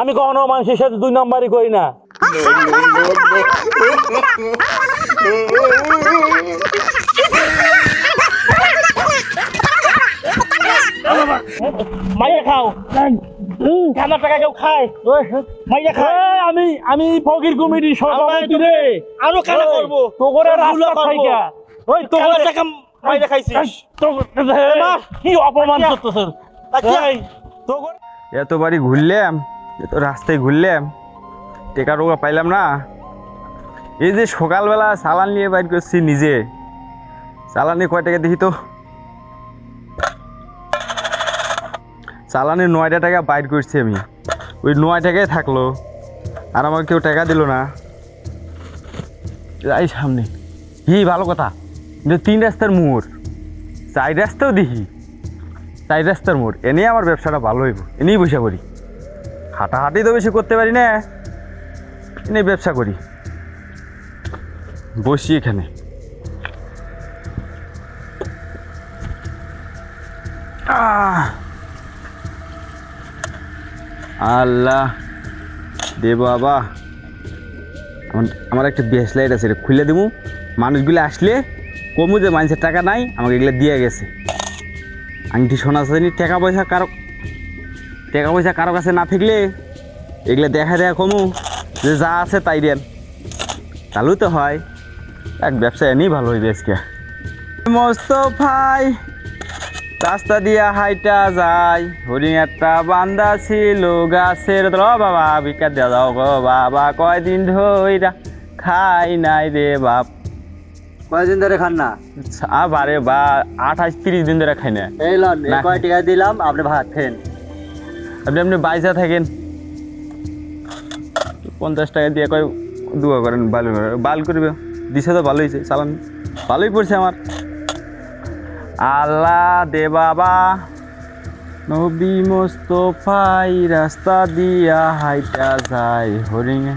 আমি কখনো মানুষের সাথে দুই নম্বরই করি না। মাইয়া খাও। খানার টাকা কেউ খায়? মাইয়া খায় আমি আমি ফকির কমিটি সভাপতি রে। আরও কানা করব। তোগরে গুলো রাস্তা করব। থাইকা ওই তোগরে টাকা মাইরা খাইছিস। কি অপমান করতেছ? তোগরে এত বাড়ি ঘুরলাম। রাস্তায় ঘুরলাম, টেকা টোকা পাইলাম না। এই যে সকালবেলা চালান নিয়ে বাইর করছি নিজে। চালানি কয় টাকা দেখি তো? চালানি নয়টা টাকা বাইর করছি আমি। ওই নয় টাকায় থাকল, আর আমাকে কেউ টাকা দিল না। যাই সামনে। কি ভালো কথা। তিন রাস্তার মোড়। চার রাস্তাও দেখি। চার রাস্তার মোড়। এনেই আমার ব্যবসাটা ভালো হইব। এনেই বসে করি হাঁটাহাঁটি তো বেশি করতে পারি না। এনেই ব্যবসা করি। বসি এখানে! আল্লাহ, দে বাবা। আমার একটা বেস লাইট আছে এটা খুলে দেবো মানুষগুলো আসলে কমু যে মানুষের টাকা নাই, আমাকে এগুলো দিয়ে গেছে। আংটি সোনা টাকা পয়সা কারও টাকা পয়সা কারও কাছে না থাকলে এগুলো দেখা দেখা কমু। যে যা আছে তাই দেন। চালু তো হয়। এক ব্যবসা এনেই ভালো হইবে আজকে। মোস্তফাই রাস্তা দিয়া হাইটা যায় হরিণ একটা বান্দা ছিল গাছের র বাবা ভিক্ষা দেওয়া দাও গো বাবা কয়দিন ধইরা খাই নাই রে বাপ। কয়দিন ধরে খান না? আবারে বা আঠাশ তিরিশ দিন ধরে খাই না এই লন। কয় টাকা দিলাম? আপনি ভাত খেন। আপনি আপনি বাইসা থাকেন। পঞ্চাশ টাকা দিয়ে কয় দুয়া করেন, বালু বাল করবে। দিছে তো ভালোই হয়েছে চালান। ভালোই পড়ছে আমার। আল্লাহ দে বাবা। নবী মোস্তফাই রাস্তা দিয়া হাইটা যায় হরিণে।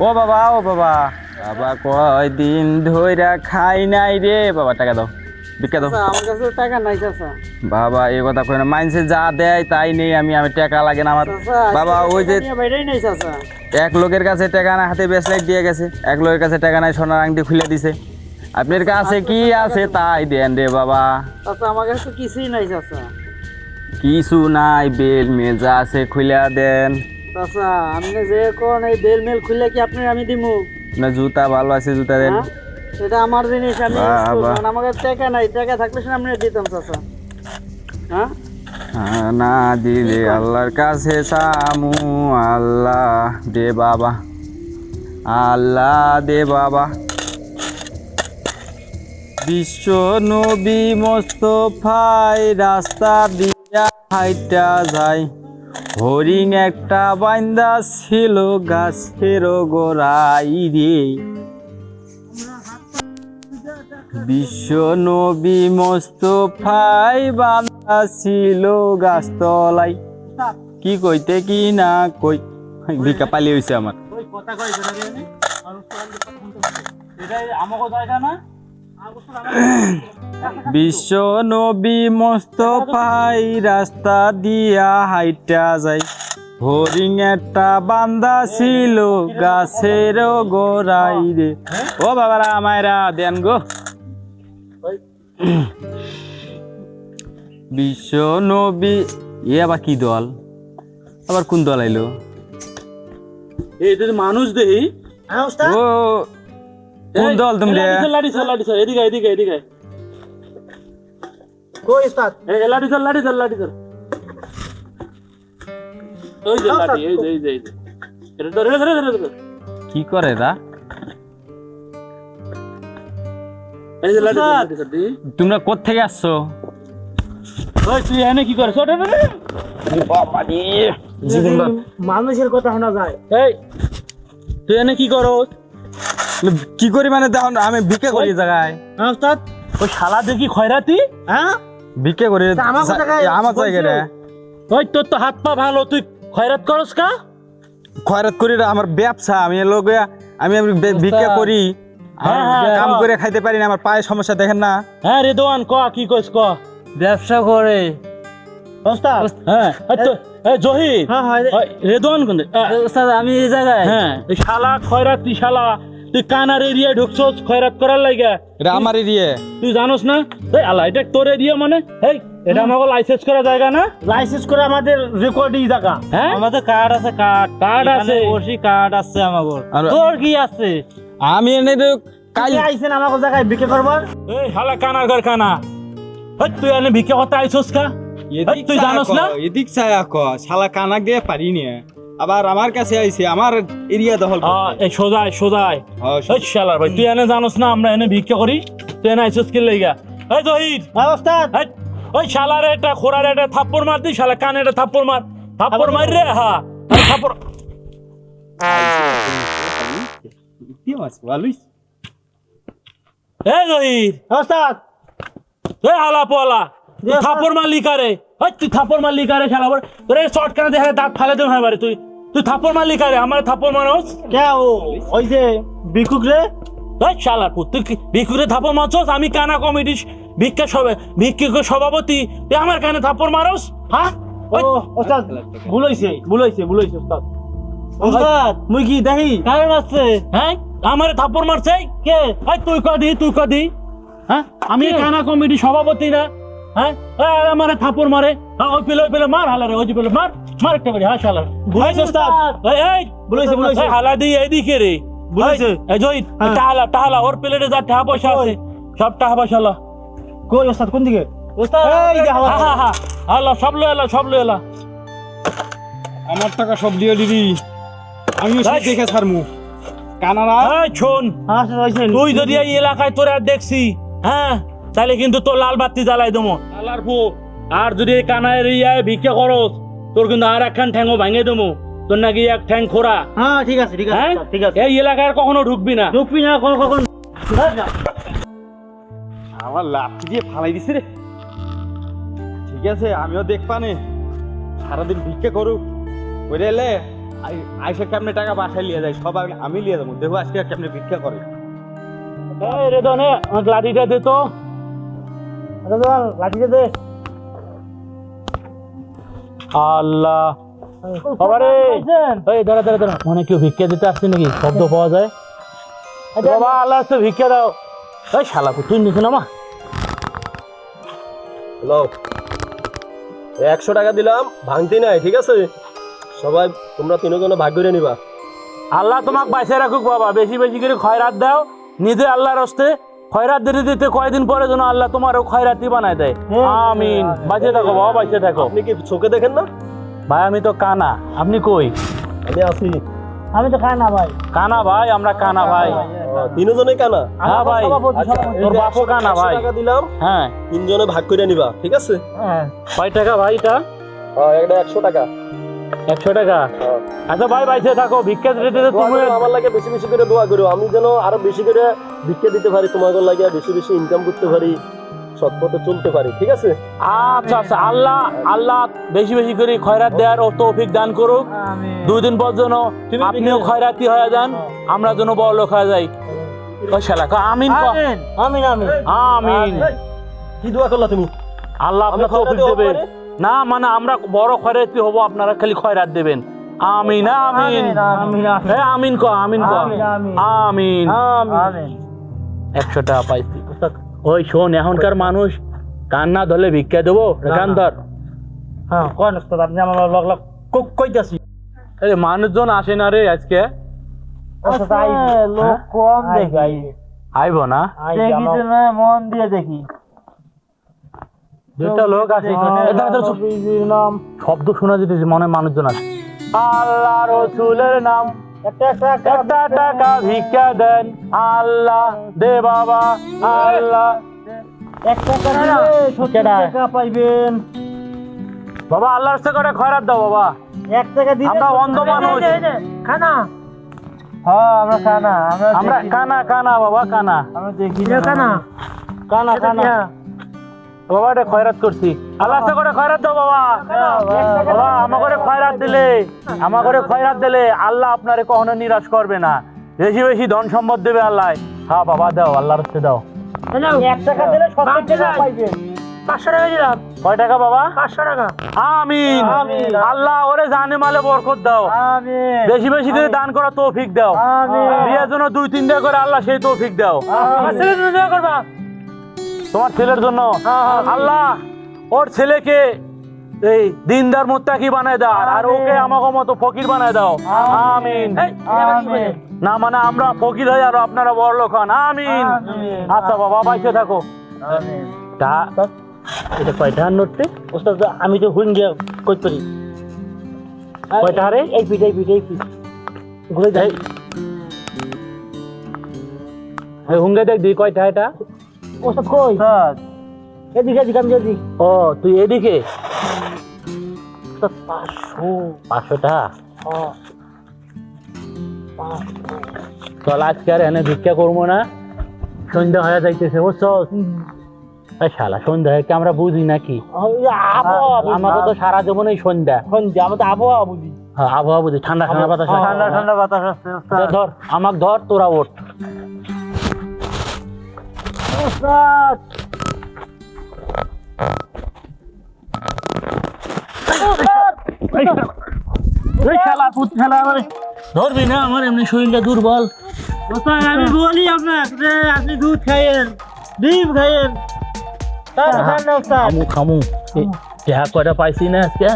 ও বাবা ও বাবা। বাবা কয় দিন ধইরা খাই নাই রে। বাবা, টাকা দাও। ভিক্ষা দাও। আমার কাছে টাকা নাই চাচা। বাবা এই কথা কই না। মাইনসে যা দেয় তাই নেই আমি আমি টাকা লাগে না আমার। বাবা ওই যে এক লোকের কাছে টাকা না হাতে ব্রেসলেট দিয়ে গেছে। এক লোকের কাছে টাকা নাই সোনার আংটি খুলে দিছে। আপনার কাছে কি আছে তাই দেন রে বাবা। চাচা আমার কাছে কিছুই নাই চাচা। কিছু নাই বেল মেল যা আছে খুলে দেন। চাচা আপনি যে কোন এই বেল মেল খুলে কি আপনি আমি দিমু? না জুতা ভালো আছে জুতা দেন। হ্যাঁ? এটা আমার জিনিস আমি কাছে টাকা নাই টাকা থাকলে আপনি দিতাম চাচা। হ্যাঁ? হ্যাঁ, না দিলে আল্লাহর কাছে সামু আল্লাহ দে বাবা। আল্লাহ দে বাবা। বিশ্ব নবী মোস্তফাই রাস্তা দিয়া হাইটা যায়। হরিণ একটা বাইন্দা ছিল গাছের গোড়াই রে। বিশ্ব নবী মোস্তফাই বান্দা ছিল গাছতলাই কি কইতে কি না কই? ভিকা পালি হইছে আমার। বিশ্ব নবী মোস্তফাই রাস্তা দিয়া হাইটা যায়। হরিণ একটা বান্দা ছিল গাছের গোড়াই রে। ও বাবারা আমায়রা দেন গো। বিশ্ব নবী এ আবার কি দল? আবার কোন দল আইলো? এই যদি মানুষ দেই। হ্যাঁ ও কোন দল তুমি রে? লাড়ি চল লাড়ি চল এদিকে এদিকে এদিকে কই উস্তাদ এই লাড়ি চল লাড়ি চল লাড়ি চল। ওই যে লাড়ি এই যে এই যে এটা ধরে ধরে ধরে ধরে। কি করে দা তোমরা কোত্থেকে আসছো? ওই তুই এনে কি করছ ওটা মানুষের কথা শোনা যায়। এই তুই এনে কি করস? কি করি মানে দেখুন আমি ভিক্ষা করি জায়গায়। হ্যাঁ উস্তাদ ওই শালা দেখি খয়রাতি হ্যাঁ? ভিক্ষা করি। আমার জায়গায় আমার জায়গায় ওই তোর তো হাত পা ভালো তুই খয়রাত করস কা? খয়রাত করি আমার ব্যবসা আমি লোকে আমি বে- করি। কাম কর। করে খাইতে পারি না আমার পায়ে সমস্যা দেখেন না। হ্যাঁ রেদওয়ান ক কি কইস ক? ব্যবসা করে। উস্তাদ হ্যাঁ এই তো এই জহির। হ্যাঁ হ্যাঁ ওই রেদওয়ান কোন ওস্তাদ আমি এই জায়গায়। হ্যাঁ শালা খয়রাত শালা? তুই কানার এরিয়ায় ঢুকছস খয়রাত করার লাগা এটা আমার এরিয়ে। তুই জানোস না? এই আল্লাহ এটা তোর এরিয়া মানে? এই এটা আমাকে লাইসেন্স করা জায়গা না? লাইসেন্স করে আমাদের রেকর্ডিং জায়গা। হ্যাঁ? আমাদের কার্ড আছে কার্ড কার্ড আছে। কার্ড আছে তোর কি আছে? আমি এনে তো কাল আইছেন আমাকে জায়গায় বিক্রি করবার? এই শালা কানার ঘর কানা এই তুই এনে ভিক্ষা করতে আইছস কা? এই, তুই জানোস না? এদিক ছায়া ক শালা কানাক দিয়ে পারি নি। আবার আমার কাছে আইছে আমার এরিয়া দখল এই সোজাই সোজাই। হ্যাঁ, শালার ভাই তুই এনে জানোস না আমরা এনে ভিক্ষা করি? তুই এনে আইছস কি লাগা? এই জহির। হ্যাঁ ওস্তাদ। ওই শালার এটা খোরার এটা থাপ্পড় মার দি শালা কানে এটা থাপ্পড় মার। থাপ্পড় মার রে হ্যাঁ এই থাপ্পড় এই জহির। ওস্তাদ! এই হালা পোলা তুই মারলি কারে? ওই তুই মারলি কারে শালা? বড় তোর এই শর্ট কানে দেখে দাঁত ফালে দেব হয় তুই। তুই মারলি কারে? আমার থাপ্পড় মারোস? কে ও? ওই যে বিকুক রে? ওই শালার পুত তুই কি ভিক্ষুরে থাপ্পড় মারছস? আমি কানা কমিটি ভিক্ষা সবে ভিক্ষুক সভাপতি। তুই আমার কানে থাপ্পড় মারোস? হ্যাঁ ও ওস্তাদ ভুল হইছে ভুল হইছে ভুল হইছে ওস্তাদ। ওস্তাদ মুই কি দেখি? আছে হ্যাঁ? আমারে থাপ্পড় মারছে? কে? এই তুই কদি তুই কদি হ্যাঁ? আমি কানা কমিটি সভাপতি না। হ্যাঁ? আমারে থাপ্পড় মারে। হ্যাঁ, ওই পেলে ওই পেলে মার হালারে ওই পেলে মার। মার একটা করে হ্যাঁ ওস্তাদ। এই হালা দি এদিকে রে। এই হ্যাঁ। টাহালা টাহালা ওর প্লেটে যা টাকা পয়সা আছে সব টাকা পয়সা লো। কই ওস্তাদ কোন দিকে? ওস্তাদ এই যে হাওয়া হা হা হা সব লো এলা সব লো। এলা আমার টাকা সব দিয়ে দিবি। আমিও সব। দেখে ছাড়মু। কানারা শোন হ্যাঁ তুই যদি এই এলাকায় তোর আর দেখছি হ্যাঁ তাহলে কিন্তু তোর লাল বাতি জ্বালাই দেবো। লালার পো আর যদি এই কানায় ইয়ায় ভিক্ষা করস তোর কিন্তু আর একখান ঠ্যাংও ভাঙে দেবো। তোর নাকি এক ঠ্যাং খোরা। হ্যাঁ ঠিক আছে ঠিক আছে হ্যাঁ? ঠিক আছে এই এলাকায় আর কখনো ঢুকবি না। ঢুকবি না কোন কখন। আমার লাঠি দিয়ে ফালাই দিছে রে। ঠিক আছে আমিও দেখ পানে সারাদিন ভিক্ষা করুক। এলে আইসা কেমনে টাকা বাসায় লিয়ে যায়? সব আমি- লিয়ে যাব। দেখো আজকে কেমনে ভিক্ষা করে। এই রে লাঠিটা দে তো। লাঠিটা দে। আল্লাহ। বাবারে। এই দাঁড়া দাঁড়া দাঁড়া। মনে কেউ ভিক্ষা দিতে আসছে নাকি? শব্দ পাওয়া যায়। বাবা আল্লাহ আসতে ভিক্ষা দাও। এই শালা তুই নিচে নামা হ্যালো। একশো টাকা দিলাম ভাঙতি নাই ঠিক আছে? সবাই তোমরা তিনজনে ভাগ করে নিবা। আল্লাহ তোমাক বাইসে রাখুক বাবা। বেশি বেশি করে খয়রাত দাও। নিজে আল্লাহর হস্তে খয়রাত দিতে দিতে কয়দিন পরে যেন আল্লাহ তোমারও খয়রাতি বানায় দেয়। আমিন। বাঁচে থাকো বাবা বাঁচে থাকো। আপনি কি চোখে দেখেন না? ভাই আমি তো কানা। আপনি কই? আমি আছি। আমি তো খাই না ভাই। কানা ভাই আমরা কানা ভাই। ও, তিনজনেই কানা? হ্যাঁ ভাই। আচ্ছা, তোর বাপও কানা ভাই। টাকা দিলাম। হ্যাঁ। তিনজনে ভাগ করে নিবা ঠিক আছে? হ্যাঁ। কয় টাকা ভাই এটা? হ্যাঁ, একটা একশো টাকা। একশো টাকা। আচ্ছা ভাই বাইসে থাকো ভিক্ষা দিতে তুমি আমার লাগে বেশি বেশি করে দোয়া করো। আমি যেন আরও বেশি করে ভিক্ষা দিতে পারি তোমাদের লাগে বেশি বেশি ইনকাম করতে পারি সৎ পথে চলতে পারি ঠিক আছে? আচ্ছা আচ্ছা আল্লাহ আল্লাহ বেশি বেশি করে খয়রাত দেওয়ার ও তৌফিক দান করুক। দুই দিন পর যেন আপনিও খয়রাতি হয়ে যান আমরা যেন বড় লোক হয়ে যাই। আমিন আমিন। আমিন আমিন। কি দোয়া করলা তুমি? আল্লাহ আপনার আমরা তৌফিক মানে? না মানে আমরা বড় খয়রাতি হব? আপনারা খালি খয়রাত দেবেন। আমিন আমিন। আমিন এ আমিন। ক আমিন ক। আমিন, আমিন। একশো টাকা পাইছি। ওই শোন এখনকার মানুষ কান্না ধরলে ভিক্ষা দেবো কান ধর হ্যাঁ কোন আপনি আমার লগ লগ কইতাছি। এই মানুষজন আসে না রে আজকে। লোক কম আই দেখি। গাই আইব না? দেখি না মন দিয়ে দেখি। দুটা লোক চুপ। নাম। শব্দ শোনা যেতেছে মনে মানুষজন আছে। আল্লাহ রসুলের নাম। একটা টাকা ভিক্ষা দেন। আল্লাহ দে বাবা আল্লাহ পাইবেন। বাবা আল্লাহর সাথে করে খয়রাত দাও বাবা। এক টাকা দিলে আমরা অন্ধ মানুষ। খানা। হ্যাঁ আমরা কানা আমরা আমরা কানা কানা বাবা কানা আমরা দেখি কানা কানা কানা বাবা এটা খয়রাত করছি। আল্লাহ করে খয়রাত দাও বাবা। বাবা আমার করে খয়রাত দিলে আমার করে খয়রাত দিলে আল্লাহ আপনারে কখনো নিরাশ করবে না। বেশি বেশি ধন সম্পদ দেবে আল্লাহ। হ্যাঁ বাবা দাও আল্লাহর সাথে দাও। এক টাকা দিলে সত্তর টাকা। পাইবেন পাঁচশো টাকা দিলাম কয় টাকা বাবা? পাঁচশো টাকা। আমিন। আমিন। আল্লাহ ওরে জানে মালে বরকত দাও। বেশি বেশি করে দান করা তৌফিক দাও। আমিন। বিয়ের জন্য দুই তিনটা করে আল্লাহ সেই তৌফিক দাও। করবা। তোমার ছেলের জন্য? আল্লাহ ওর ছেলেকে এই দিনদার মুত্তাকি বানায় দাও আর ওকে আমাকে মতো ফকির বানায় দাও। আমিন। না মানে আমরা ফকির হই আর আপনারা বড় লোক হন। আমিন। আচ্ছা বাবা বাইসে থাকো। এটা কয়টা নোটে ওস্তাদ আমি তো হুইন গিয়া কই পারি কয়টা রে এই পিঠ এই পিঠ এই পিঠ। ঘুরে যাই। হুঙ্গে দেখ দি কয়টা এটা? ওস্তাদ কই? এদিকে এদিকে আমি এদিকে। ও তুই এদিকে? পাঁচশো। পাঁচশো টাকা হ্যাঁ। চল আজকে আর এনে ভিক্ষা করব না। সন্ধ্যা হয়ে যাইতেছে বুঝছ? শালা সন্ধ্যা হয়ে আমরা বুঝি নাকি? আবহাওয়া আমাকে তো সারা জীবনই সন্ধ্যা। সন্ধ্যা আমরা তো আবহাওয়া বুঝি। হ্যাঁ, আবহাওয়া বুঝি ঠান্ডা ঠান্ডা বাতাস ঠান্ডা ঠান্ডা বাতাস আসছে ধর আমাক ধর তোরা ওঠ। ওস্তাদ এই শালা পুত শালা আমার ধরবি না আমার এমনি শরীরটা দুর্বল ওস্তাদ আমি বলি আপনার যে আপনি দুধ খাইয়েন ডিম খাইয়েন তার ঠান্ডা ওস্তাদ খামু খামু দেহা কয়টা পাইছি না আজকে?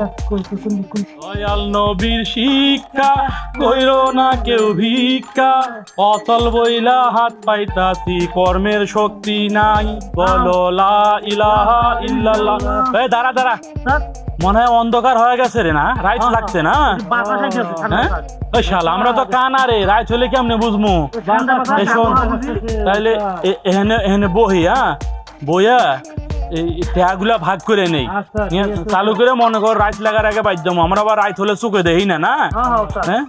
দয়াল নবীর শিক্ষা কইর না কেউ ভিক্ষা। অতল বইলা হাত পাইতাছি কর্মের শক্তি নাই। বলো লা ইলাহা ইল্লাল্লাহ। এই দাঁড়া দাঁড়া। মনে হয় অন্ধকার হয়ে গেছে রে না? রাইট লাগছে না? হ্যাঁ। ওই শালা আমরা তো কানা রে রাইট হলে কেমনে বুঝমু? তাইলে এ- এখানে এখানে বহি হ্যাঁ? বইয়া। এই ট্যাগুলা ভাগ করে নেই আচ্ছা, ইয়া। চালু করে মনে কর রাইট লাগার আগে বাইর যাব আমরা আবার রাইট হলে চুকে দেই না না হ্যাঁ হ্যাঁ হ্যাঁ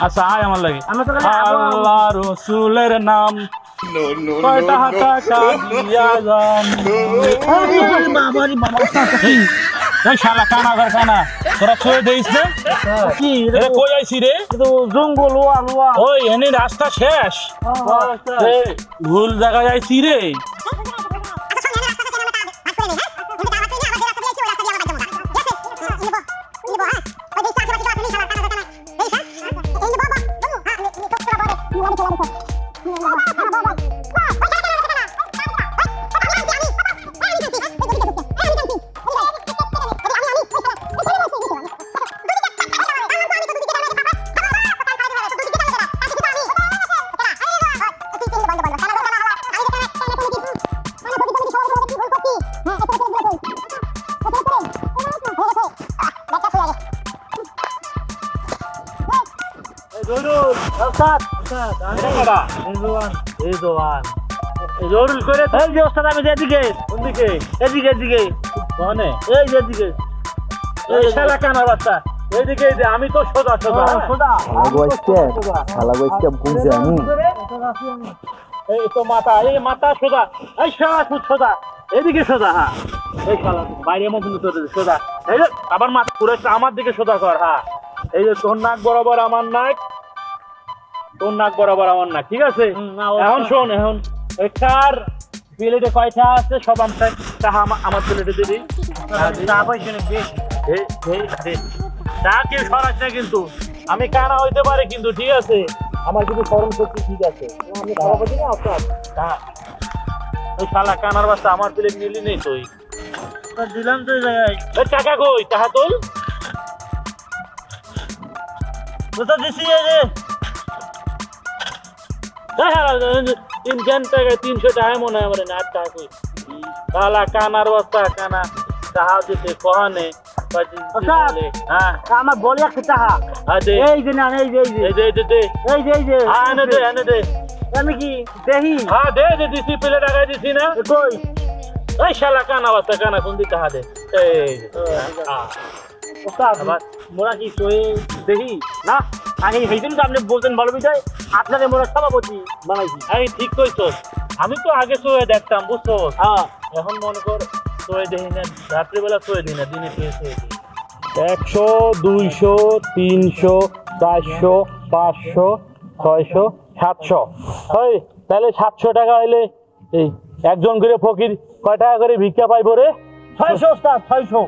আচ্ছা আয় আমার লাগে আল্লাহ রসুলের নাম শালা কানা ঘর কানা তোরা দেইস না কি কই আইছি রে তো জঙ্গল ওই এনে রাস্তা শেষ ভুল জায়গায় আইছি রে ওস্তাদ ওস্তাদ আমি জোয়ান এই জোয়ান জরুল করে এই যে ওস্তাদ আমি যে এদিকে। কোন দিকে এদিকে এদিকে। কোনে এই যে এদিকে। এই শালা কানা বাচ্চা। এইদিকে এই যে আমি তো সোজা সোজা। হ্যাঁ। সোদা এই তো মাথা এই মাথা সোজা। এই শালা তুই সোজা। এদিকে সোজা হ্যাঁ। এই শালা বাইরে মতো তোর সোজা। এই যে আবার মাথা পুরো আমার দিকে সোজা কর হ্যাঁ। এই যে তোর নাক বরাবর আমার নাক। তোর নাক বরাবর আমার নাক ঠিক আছে? না, এখন শোন এখন। কার প্লেটে কয়টা আছে? সব তাহা আমার প্লেটে দিবি। তা কেউ সরাস না কিন্তু। আমি কানা হইতে পারে কিন্তু ঠিক আছে? আমার কিন্তু স্মরণ শক্তি ঠিক আছে। আমি সভাপতি না আপনার হ্যাঁ ওই শালা কানার বাচ্চা আমার প্লেট নিলি নেই তুই। দিলাম তো জায়গায়। টাকা কই? টাকা তুল ওস্তাদ দিছি এই যে এই শালা, তিন কেন টাকা তিনশো টাকা মনে হয় না আট টাকা শালা কানার বাচ্চা কানা টাকা দিতে কহানে আমার বলে একটা দে এই যে না এই যে এই যে। এই দে এই যে এই যে এনে দে মোরা কি সয়ে দেহি না? আমি সেই তো আপনি বলতেন ভালো বিষয় আপনাদের মোরা সভাপতি বানাইছি। এই ঠিক কইছো আমি তো আগে শোয়ে দেখতাম বুঝছ হ্যাঁ। এখন মনে কর শোয়ে দেখি না রাত্রিবেলা শোয়ে দিই না দিনে শুয়ে শুয়ে একশো দুইশো তিনশো চারশো পাঁচশো ছয়শো সাতশো। ওই তাহলে সাতশো টাকা হইলে এই একজন করে ফকির কয় টাকা করে ভিক্ষা পাইবো রে? ছয়শো ছয়শো।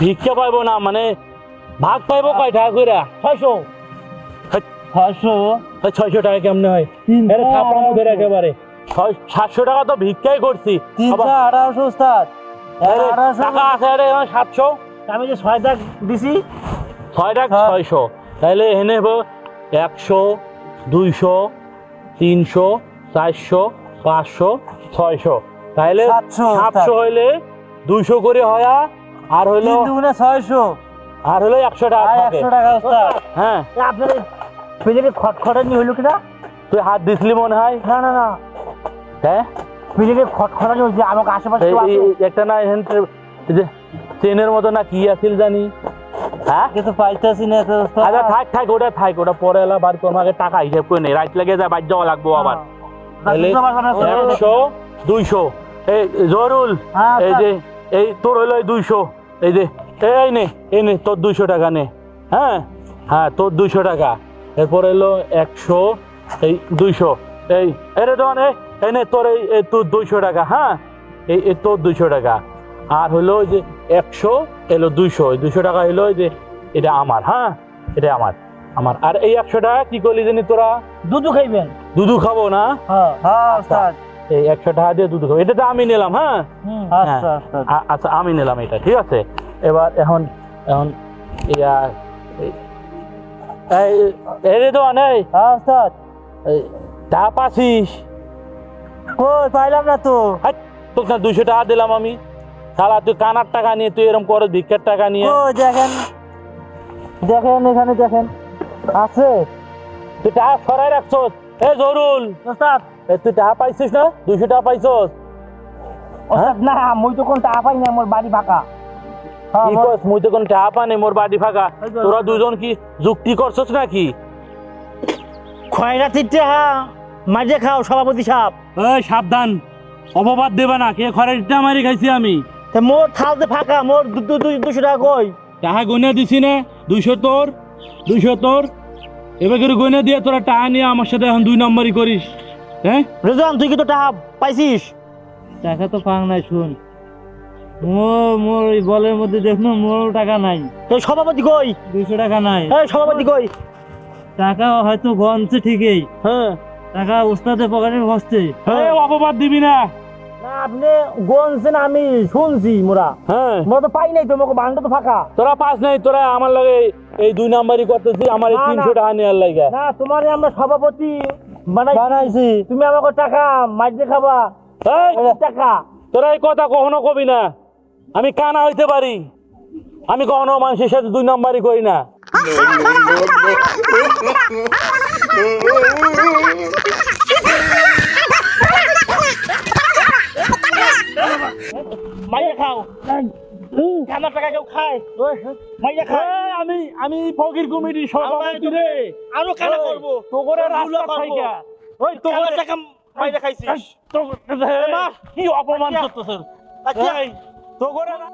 ভিক্ষা পাইবো না মানে ভাগ পাইবো কয় টাকা করে ছয়শো। ছয়শো? ছয়শো টাকা কেমনে হয়? থাপড়া মুখের একেবারে। সাতশো টাকা তো ভিক্ষাই করছি। আঠারোশো টাকা আছে আরে সাতশো। আমি যে ছয় দাগ দিছি। ছয় টাকা। ছয়শো। তাহলে এনে হব একশো দুইশো তিনশো চারশো পাঁচশো ছয়শো। তাহলে সাতশো হইলে দুইশো করে হয় আর তিন দুগুণে ছয়শো। আর হলো একশো টাকা। একশো টাকা হ্যাঁ। আপনার পেজেকে খটখটানি হইল কিনা? তুই হাত দিসলি মনে হয়? না না না। হ্যাঁ? পেজেকে খটখটানি আমাকে আশেপাশে একটা না এখান যে চেনের মতো না কি আছিল জানি? হ্যাঁ? কিন্তু পাইতেছি না তো আচ্ছা থাক থাক ওটা থাক ওটা পরে এলা বাড়ি তোমাকে টাকা হিসেব করে নেই রাইট লেগে যায় বাদ যাওয়া লাগবো আবার। একশো দুইশো। এই জরুল হ্যাঁ, এই যে এই তোর হইল এই দুইশো। এই যে এই নে এই নে তোর দুইশো টাকা নে। হ্যাঁ? হ্যাঁ তোর দুইশো টাকা। এরপর এলো একশো এই দুইশো। এই এরে দোকান এই নে তোর এই তোর দুইশো টাকা হ্যাঁ? এই তোর দুইশো টাকা। আর হলো যে একশো এলো দুইশো। দুইশো টাকা ওই যে এটা আমার হ্যাঁ? এটা আমার আমার। আর এই একশো টাকা কি করলি জানি তোরা? দুধু খাইবেন। দুধু খাব না? হ্যাঁ। হ্যাঁ ওস্তাদ এই একশো টাকা দিয়ে দুধ খাব। এটা তো আমি নিলাম হ্যাঁ? আচ্ছা ওস্তাদ আ- আচ্ছা আমি নিলাম এটা ঠিক আছে? এবার এখন এখন ইয়া এই- তো হ্যাঁ ওস্তাদ। টাকা পাচ্ছিস কই পাইলাম না তো। তোকে না দুইশো টাকা দিলাম আমি। শালা তুই কানার টাকা নিয়ে তুই এরকম করে ভিক্ষার টাকা নিয়ে। কই দেখেন। দেখেন এখানে দেখেন। আছে। তুই টাকা সরাই রাখছস এ জরুল। তুই টাকা পাইছিস না? দুইশো টাকা পাইছস? না মুই তো কোন টাকা পাই না আমার বাড়ি ফাঁকা। হ্যাঁ, কি মোর- মুই তো কোন টাকা পানি মোর বাড়ি ফাঁকা। তোরা দুজন কি যুক্তি করছস নাকি? হ্যাঁ মাঝে খাও সভাপতি সাহেব। এই সাবধান। অপবাদ দেবে না কে খরেটা মারি খাইছি আমি। তা মোর থালতে ফাঁকা মোর দুশো টাকা কই? টাকা গনে দিছি না দুইশো তোর দুইশো তোর। এবার করে গনে দিয়ে তোরা টাকা নিয়ে আমার সাথে এখন দুই নম্বরই করিস। হ্যাঁ? রেজান তুই কি তো টাকা পাইছিস? টাকা তো পাং নাই শুন। মোর মোর ওই বলের মধ্যে মোর টাকা নাই। তো সভাপতি কই? দুইশো টাকা নাই। এই সভাপতি কই? টাকা হয়তো গনছে ঠিকই। হ্যাঁ। টাকা উস্তাদের পকেটে এই অপবাদ দিবি না। না আপনি গনছেন আমি শুনছি মোরা। হ্যাঁ। মোরা তো পাই নাই তো মোকে বান্ডা তো ফাঁকা। তোরা পাস নাই তোরা আমার লাগে এই দুই নাম্বারই করতেছি আমার এই। তিনশো টাকা নেওয়ার লাগে না তোমারে আমরা সভাপতি। বানাইছি। তুমি আমাকে টাকা মাইজে খাবা। এই, এই টাকা। তোরা এই কথা কখনো কবি না। আমি কানা হইতে পারি। আমি কখনো মানুষের সাথে দুই নাম্বারই করি না। মাইজে খাও। খানার টাকা কেউ খায়? মাইজে খায়। আমি আমি ফকির কমিটির সভাপতি রে। আরও খানা করব। তোগরে রাস্তা থাইকা ওই তোগরে টাকা মাইজে খাইছিস। কি অপমান করতেছ। তোগরে